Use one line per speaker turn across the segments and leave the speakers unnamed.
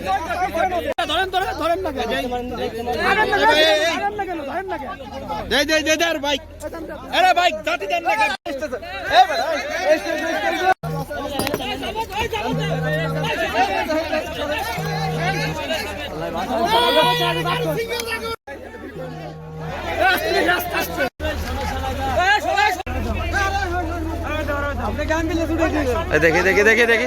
কত
দে দে দে দে আর বাইক আরে বাইক জাতি দেন না কেন? এ ভাই, এই, এই, এই, এই, এই, এই।
এই দেখি দেখি দেখি দেখি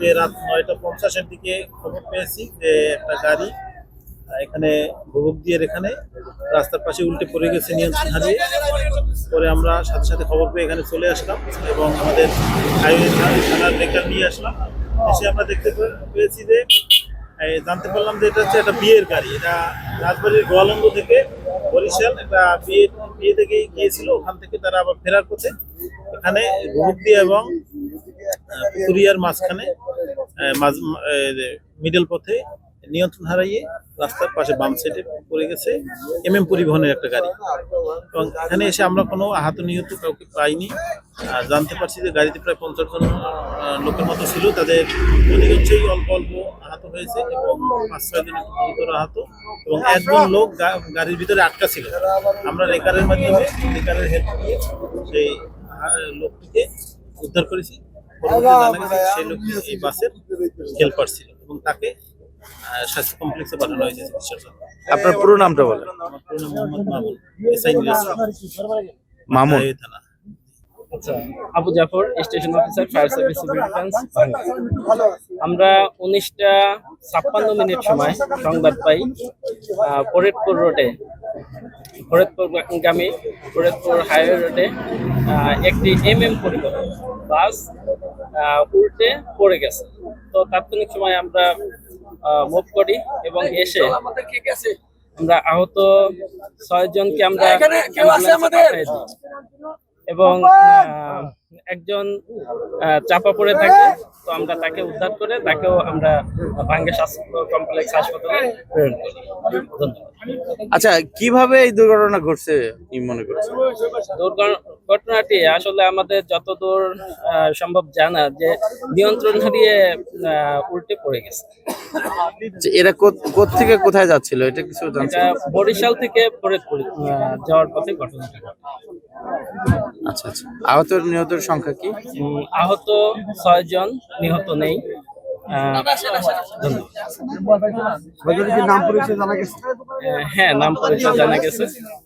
আজকে রাত নয়টা পঞ্চাশের দিকে খবর পেয়েছি যে একটা গাড়ি এখানে ভবক দিয়ে এখানে রাস্তার পাশে উল্টে পড়ে গেছে নিয়ন্ত্রণ হারিয়ে পরে আমরা সাথে সাথে খবর পেয়ে এখানে চলে আসলাম এবং আমাদের হাইওয়ে থানার রেকার নিয়ে আসলাম। এসে আমরা দেখতে পেয়েছি যে জানতে পারলাম যে এটা হচ্ছে একটা বিয়ের গাড়ি। এটা রাজবাড়ির গোয়ালন্দ থেকে বরিশাল একটা বিয়ে বিয়ে থেকে গিয়েছিল, ওখান থেকে তারা আবার ফেরার পথে। এখানে ভবক দিয়ে এবং পুরিয়ার মাঝখানে মিডল পথে নিয়ন্ত্রণ হারাইয়ে রাস্তার পাশে বাম সাইডে পড়ে গেছে এম এম পরিবহনের একটা গাড়ি। এবং এখানে এসে আমরা কোনো আহত নিহত কাউকে পাইনি। আর জানতে পারছি যে গাড়িতে প্রায় পঞ্চাশ জন লোকের মতো ছিল। তাদের অধিকাংশই অল্প অল্প আহত হয়েছে এবং পাঁচ, ছয় জন গুরুতর আহত। এবং একজন লোক গাড়ির ভিতরে আটকা ছিল। আমরা রেকারের মাধ্যমে রেকারের হেল্প নিয়ে সেই লোকটিকে উদ্ধার করেছি। সেই লোকটি এই বাসের হেল্পার ছিল এবং তাকে স্বাস্থ্য কমপ্লেক্সে পাঠানো হয়েছে চিকিৎসার জন্য।
আপনার পুরো নামটা বলেন।
আমার পুরো নাম মোহাম্মদ মামুন এসআই
মামুন।
থানা।
আচ্ছা Abu Jafar station officer fire service civil defence. আমরা উনিশটা ছাপ্পান্ন মিনিট সময় সংবাদ পাই আহ, ফরিদপুর রোডে। ফরিদপুর গামী ফরিদপুর হাইওয়ে রোডে আহ, একটি এম এম পরিবহন। বাস আহ, উল্টে পড়ে গেছে। তো তাৎক্ষণিক সময় আমরা মুভ করি এবং এসে আমরা আহত ছয় জনকে আমরা। এবং আহ, একজন আহ, চাপা পড়ে থাকে। তো আমরা তাকে উদ্ধার করে তাকেও আমরা ভাঙ্গে স্বাস্থ্য কমপ্লেক্স হাসপাতালে করি
আচ্ছা কীভাবে এই দুর্ঘটনা ঘটছে কি মনে
দুর্ঘ- ঘটনাটি আসলে আমাদের যতদূর আহ, সম্ভব জানা যে নিয়ন্ত্রণ হারিয়ে আহ, উল্টে পড়ে গেছে।
এরা থেকে কোথায় যাচ্ছিল? এটা কিছু
বরিশাল থেকে ফরিদপুর আহ, যাওয়ার পথে ঘটনাটা ঘটে।
আচ্ছা আচ্ছা। আহত নিহতের সংখ্যা কি?
উম, আহত ছয় জন নিহত নেই। আহ, হ্যাঁ নাম পরিচয় জানা গেছে।